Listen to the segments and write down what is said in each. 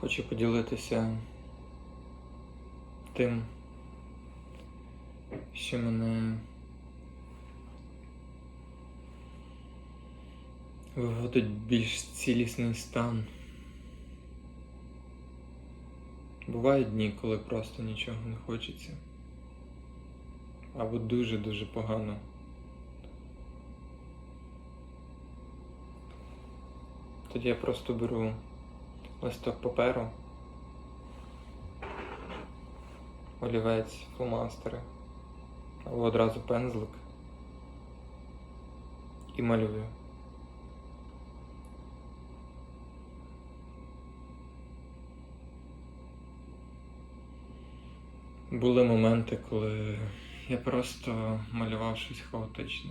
Хочу поділитися тим, що мене виводить більш цілісний стан. Бувають дні, коли просто нічого не хочеться. Або дуже-дуже погано. Тоді я просто беру листок паперу, олівець, фломастери, або одразу пензлик і малюю. Були моменти, коли я просто малював щось хаотичне.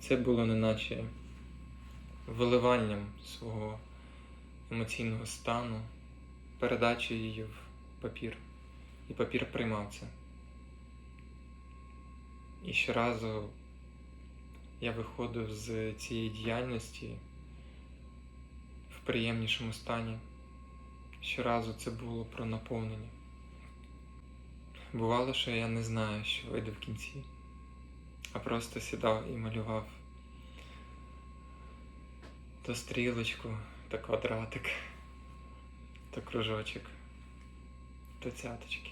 Це було неначе виливанням свого емоційного стану, передачею її в папір. І папір приймав це. І щоразу я виходив з цієї діяльності в приємнішому стані. Щоразу це було про наповнення. Бувало, що я не знаю, що вийде в кінці, а просто сідав і малював то стрілочку, то квадратик, то кружочок, то цяточки.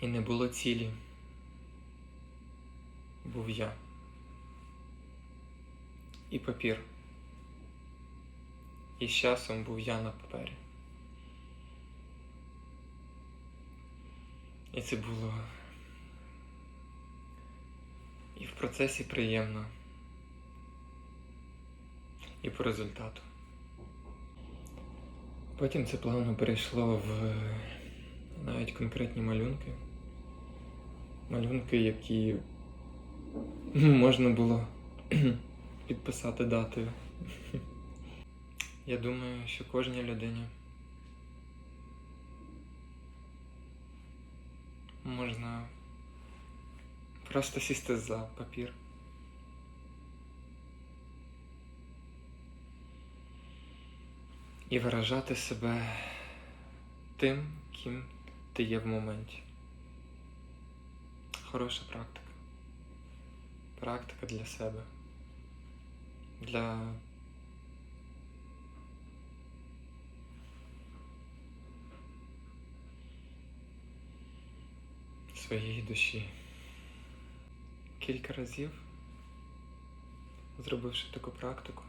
І не було цілі. Був я. І папір. І з часом був я на папері. І це було і в процесі приємно, і по результату. Потім це плавно перейшло в навіть конкретні малюнки. Малюнки, які можна було підписати датою. Я думаю, що кожній людині можна просто сісти за папір. І виражати себе тим, ким ти є в моменті. Хороша практика. Практика для себе. Для своєї душі. Кілька разів, зробивши таку практику,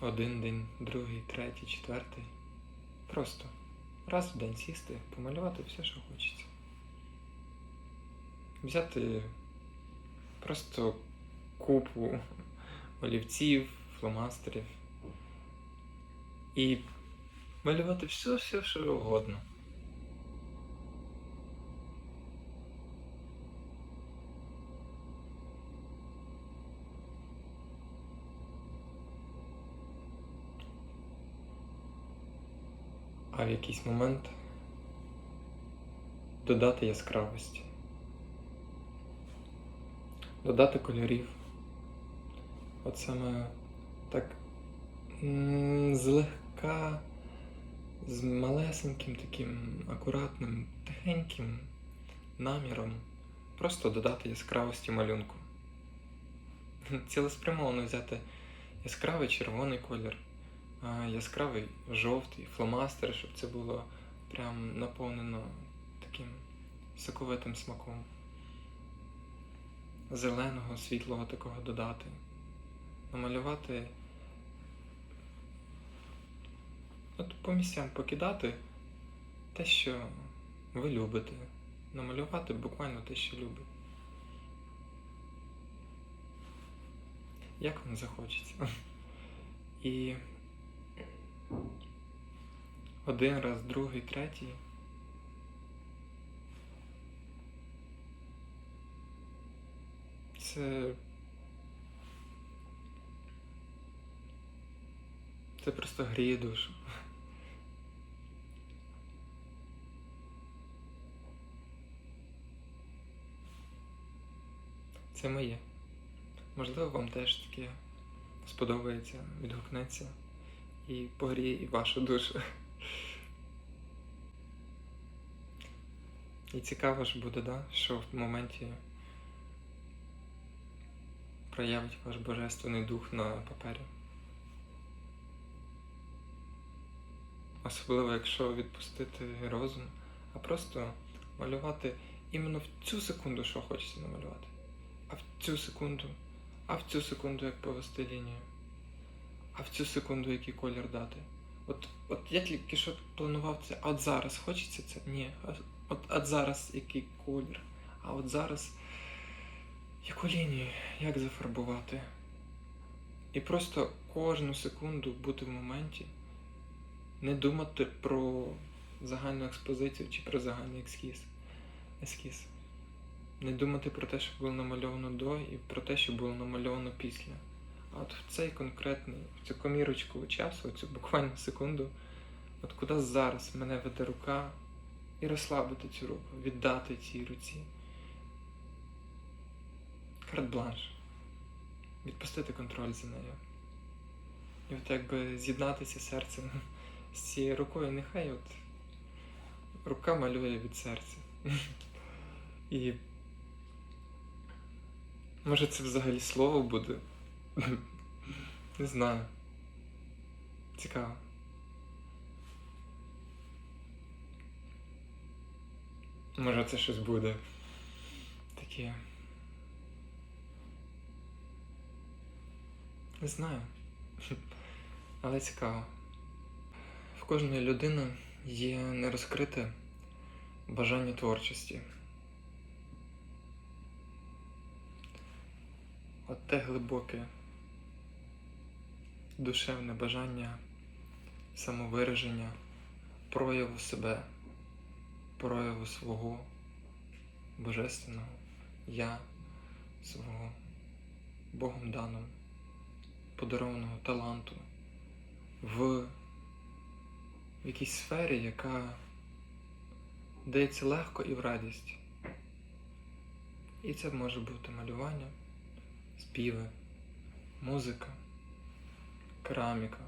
один день, другий, третій, четвертий. Просто раз в день сісти, помалювати все, що хочеться. Взяти просто купу олівців, фломастерів і малювати все, все, що угодно. В якийсь момент додати яскравості, додати кольорів. От саме так злегка, з малесеньким таким акуратним, тихеньким наміром просто додати яскравості малюнку. Цілеспрямовано взяти яскравий червоний колір, яскравий жовтий, фломастер, щоб це було прям наповнено таким соковитим смаком. Зеленого, світлого такого додати. Намалювати. От по місцям покидати те, що ви любите. Намалювати буквально те, що любите. Як вам захочеться. І один раз, другий, третій. Це. Це просто гріє душу. Це моє. Можливо, вам теж таке сподобається, відгукнеться і погріє і вашу душу. І цікаво ж буде, да, що в моменті проявить ваш божественний дух на папері. Особливо, якщо відпустити розум, а просто малювати іменно в цю секунду, що хочеться намалювати. А в цю секунду, а в цю секунду як повести лінію, а в цю секунду який колір дати. От, от я тільки що планував це, а от зараз хочеться це? Ні. От, от зараз який колір, а от зараз яку лінію, як зафарбувати. І просто кожну секунду бути в моменті, не думати про загальну експозицію чи про загальний ескіз. ескіз. Не думати про те, що було намальовано до, і про те, що було намальовано після. А от в цей конкретний, в цю комірочку часу, цю буквально секунду, от куди зараз мене веде рука, і розслабити цю руку, віддати цій руці. Карт-бланш. Відпустити контроль за нею. І от якби з'єднатися серцем з цією рукою, нехай от рука малює від серця. І може це взагалі слово буде? Не знаю. Цікаво. Може це щось буде таке. Не знаю. Але цікаво. В кожної людини є нерозкрите бажання творчості. От те глибоке душевне бажання самовираження, прояву себе прояву свого божественного я, свого Богом даного, подарованого таланту в якійсь сфері, яка дається легко і в радість. І це може бути малювання, співи, музика, кераміка.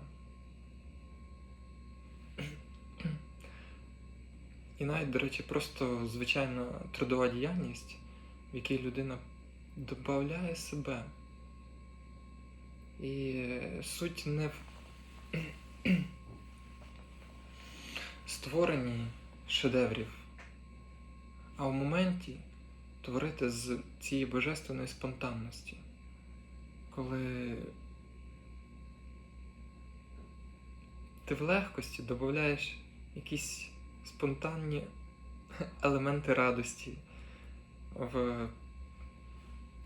І навіть, до речі, просто звичайна трудова діяльність, в якій людина додає себе. І суть не в створенні шедеврів, а в моменті творити з цієї божественної спонтанності, коли ти в легкості додаєш якісь спонтанні елементи радості в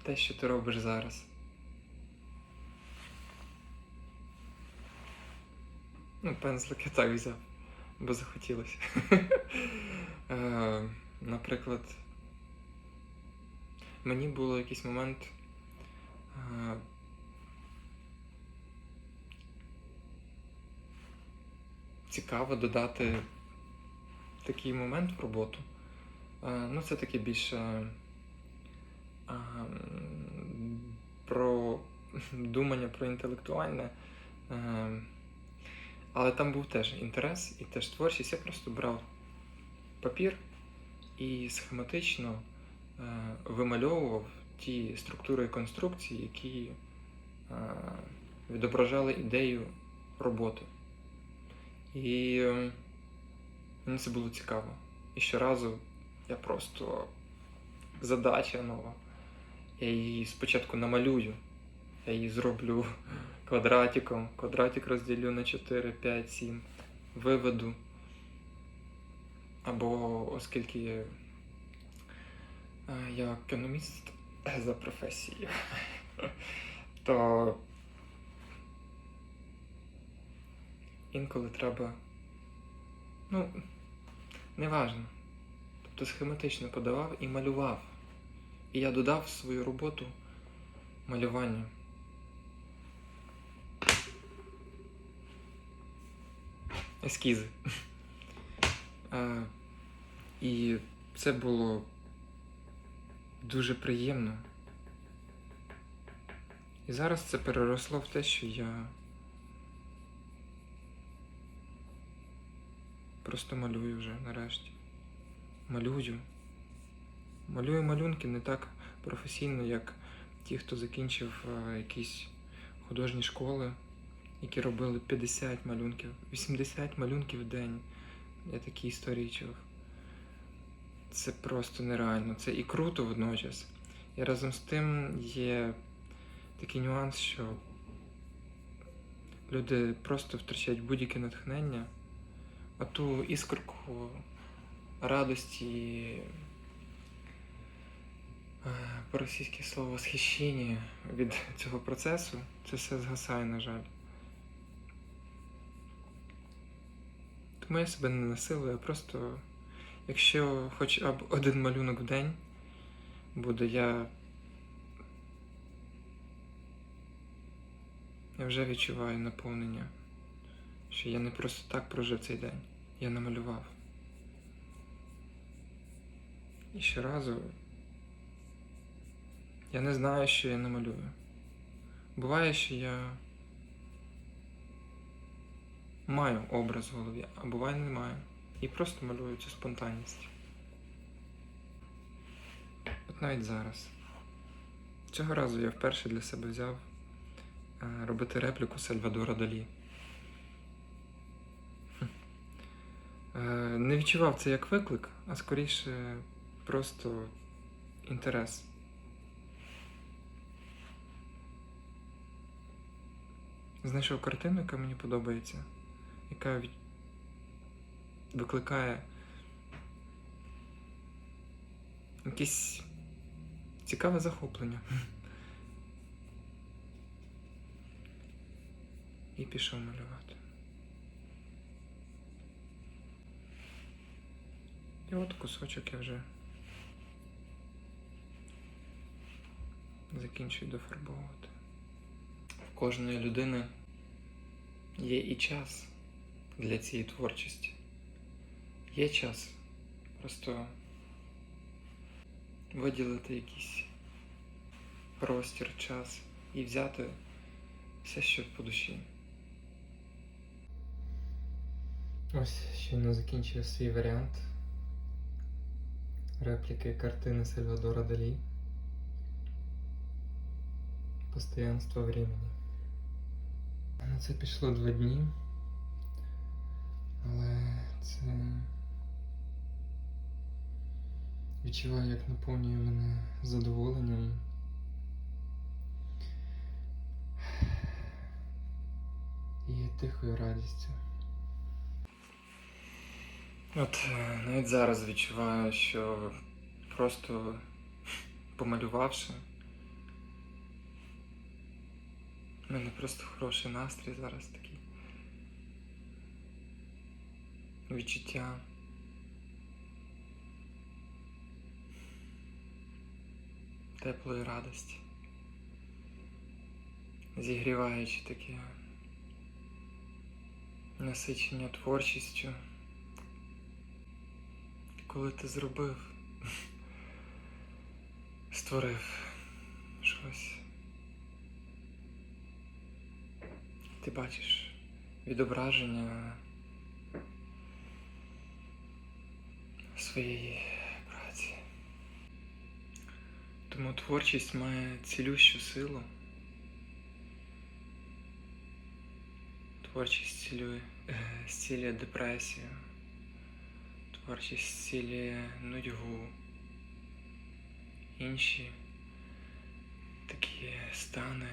те, що ти робиш зараз. Ну, пензлик я так взяв, бо захотілося. Е, Наприклад, мені було якийсь момент. Цікаво додати такий момент в роботу. Е, Ну, це таке більше е, про думання про інтелектуальне. Е, Але там був теж інтерес і теж творчість. Я просто брав папір і схематично вимальовував ті структури і конструкції, які відображали ідею роботи. І е, Мені це було цікаво. І щоразу я просто задача нова. Я її спочатку намалюю. Я її зроблю квадратиком. Квадратик розділю на 4, 5, 7. Виведу. Або оскільки е, я економіст за професією, то інколи треба. Ну, неважно. Тобто схематично подавав і малював. І я додав свою роботу малювання. Ескізи. Е, І це було дуже приємно. І зараз це переросло в те, що я просто малюю вже нарешті. Малюю. Малюю малюнки не так професійно, як ті, хто закінчив е, якісь художні школи, які робили 50 малюнків, 80 малюнків в день. Я такі історії чув. Це просто нереально. Це і круто водночас. І разом з тим є такий нюанс, що люди просто втрачають будь-яке натхнення, ту іскорку радості, е, по-російськи слово восхищення від цього процесу, це все згасає, на жаль. Тому я себе не насилую, просто, якщо хоча б один малюнок в день буде, я. Я вже відчуваю наповнення, що я не просто так прожив цей день, я намалював. І щоразу я не знаю, що я намалюю. Буває, що я маю образ в голові, а буває не маю. І просто малюю цю спонтанність. От навіть зараз. Цього разу я вперше для себе взяв е, робити репліку Сальвадора Далі. Не відчував це як виклик, а скоріше просто інтерес. Знайшов картину, яка мені подобається, яка викликає якесь цікаве захоплення. І пішов малювати. І от кусочок я вже закінчую дофарбовувати. В кожної людини є і час для цієї творчості. Є час просто виділити якийсь простір, час і взяти все, що по душі. Ось щойно закінчив свій варіант репліки картини Сальвадора Далі. Постоянство времени. На це пішло два дні. Але це відчуваю, як наповнює мене задоволенням. І тихою радістю. От е, навіть зараз відчуваю, що просто помалювавши, у мене просто хороший настрій зараз такий. Відчуття. Теплої радості. Зігріваючи таке насичення творчістю. Коли ти зробив, створив щось. Ти бачиш відображення своєї праці. Тому творчість має цілющу силу. Творчість цілює, е, зцілює депресію. Творчість зцілює нудьгу. Інші такі стани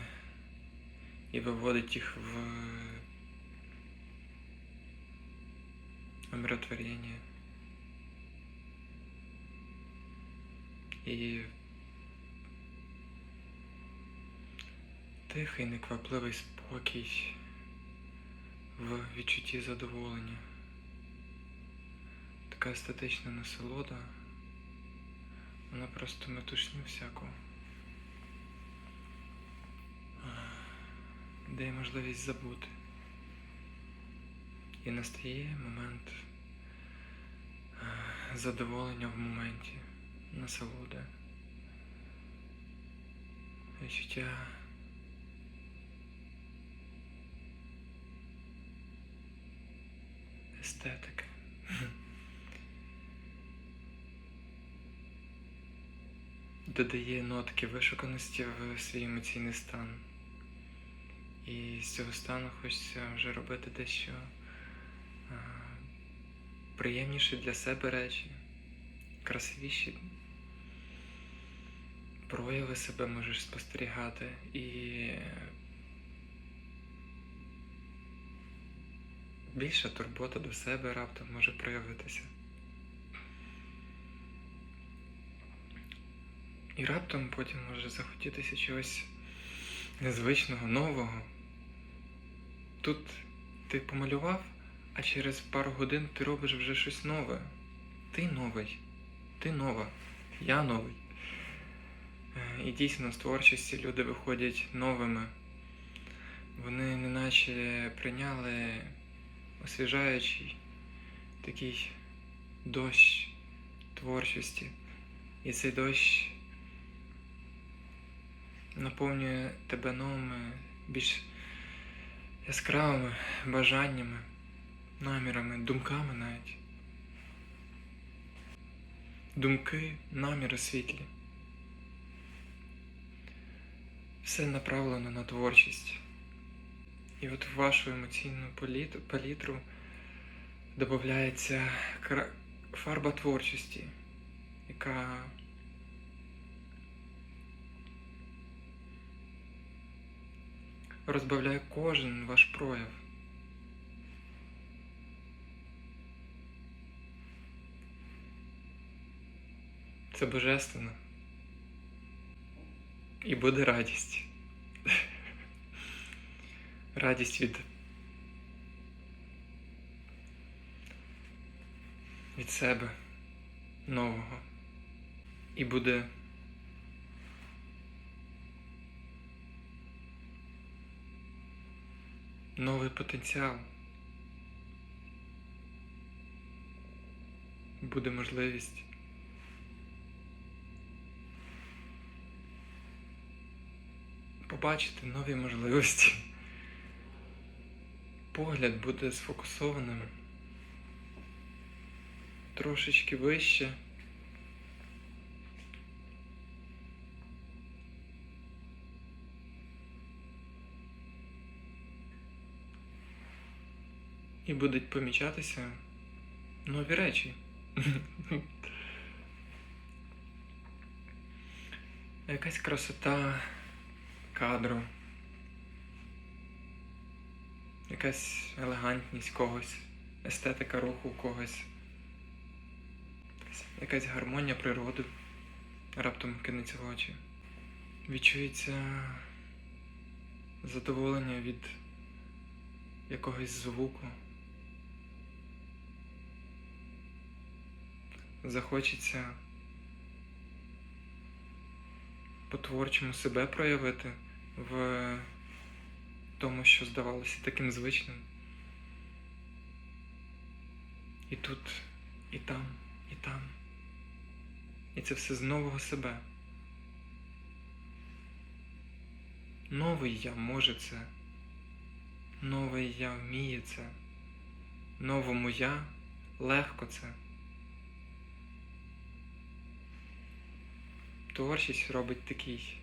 і виводить їх в умиротворення. І тихий, неквапливий спокій в відчутті задоволення така естетична насолода. Вона просто метушню всяку. Дає можливість забути. І настає момент задоволення в моменті, насолоди. Відчуття естетики. Додає нотки вишуканості в свій емоційний стан. І з цього стану хочеться вже робити дещо а, приємніші для себе речі, красивіші прояви себе можеш спостерігати і більша турбота до себе раптом може проявитися. І раптом потім може захотітися чогось незвичного, нового. Тут ти помалював, а через пару годин ти робиш вже щось нове. Ти новий, ти нова, я новий. Е, І дійсно з творчості люди виходять новими. Вони неначе прийняли освіжаючий такий дощ творчості. І цей дощ наповнює тебе новими, більш яскравими бажаннями, намірами, думками навіть. Думки, наміри світлі. Все направлено на творчість. І от в вашу емоційну палітру додається фарба творчості, яка розбавляє кожен ваш прояв. Це божественно. І буде радість. Радість від. від себе нового. І буде новий потенціал. Буде можливість побачити нові можливості. Погляд буде сфокусованим трошечки вище. І будуть помічатися нові речі. Якась красота кадру, якась елегантність когось, естетика руху когось, якась гармонія природи раптом кинеться в очі. Відчується задоволення від якогось звуку. Захочеться по-творчому себе проявити в тому, що здавалося таким звичним. І тут, і там, і там. І це все з нового себе. Новий я може це. Новий я вміє це. Новому я легко це. Творчість робить такий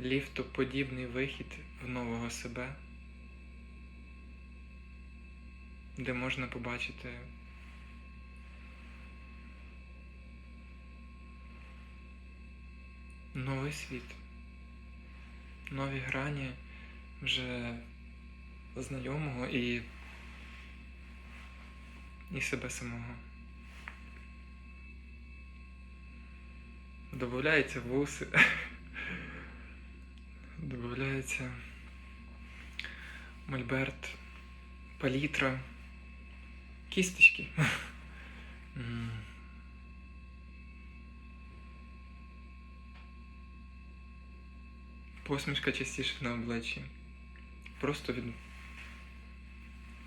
ліфтоподібний вихід в нового себе, де можна побачити новий світ, нові грані вже знайомого і, і себе самого. Добавляються вуси. Добавляється мольберт, палітра, кісточки. Посмішка частіше на обличчі. Просто від,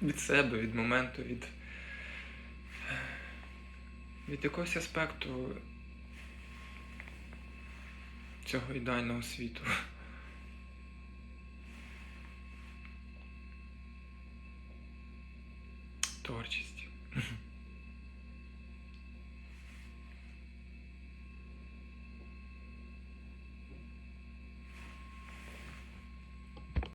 від себе, від моменту, від, від якогось аспекту цього ідеального світу. Творчість.